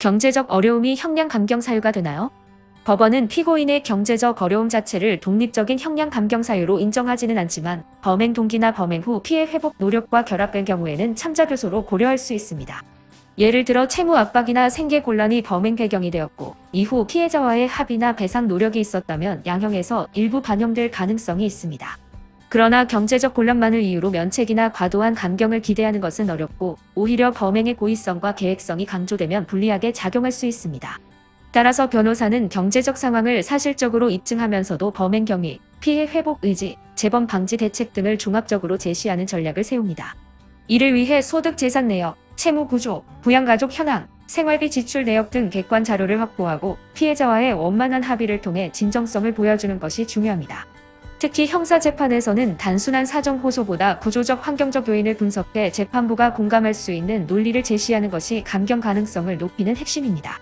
경제적 어려움이 형량 감경 사유가 되나요? 법원은 피고인의 경제적 어려움 자체를 독립적인 형량 감경 사유로 인정하지는 않지만 범행 동기나 범행 후 피해 회복 노력과 결합된 경우에는 요소로 고려할 수 있습니다. 예를 들어 채무 압박이나 생계 곤란이 범행 배경이 되었고 이후 피해자와의 합의나 배상 노력이 있었다면 양형에서 일부 반영될 가능성이 있습니다. 그러나 경제적 곤란만을 이유로 면책이나 과도한 감경을 기대하는 것은 어렵고 오히려 범행의 고의성과 계획성이 강조되면 불리하게 작용할 수 있습니다. 따라서 변호사는 경제적 상황을 사실적으로 입증하면서도 범행 경위, 피해 회복 의지, 재범 방지 대책 등을 종합적으로 제시하는 전략을 세웁니다. 이를 위해 소득 재산 내역, 채무 구조, 부양가족 현황, 생활비 지출 내역 등 객관 자료를 확보하고 피해자와의 원만한 합의를 통해 진정성을 보여주는 것이 중요합니다. 특히 형사재판에서는 단순한 사정 호소보다 구조적 환경적 요인을 분석해 재판부가 공감할 수 있는 논리를 제시하는 것이 감경 가능성을 높이는 핵심입니다.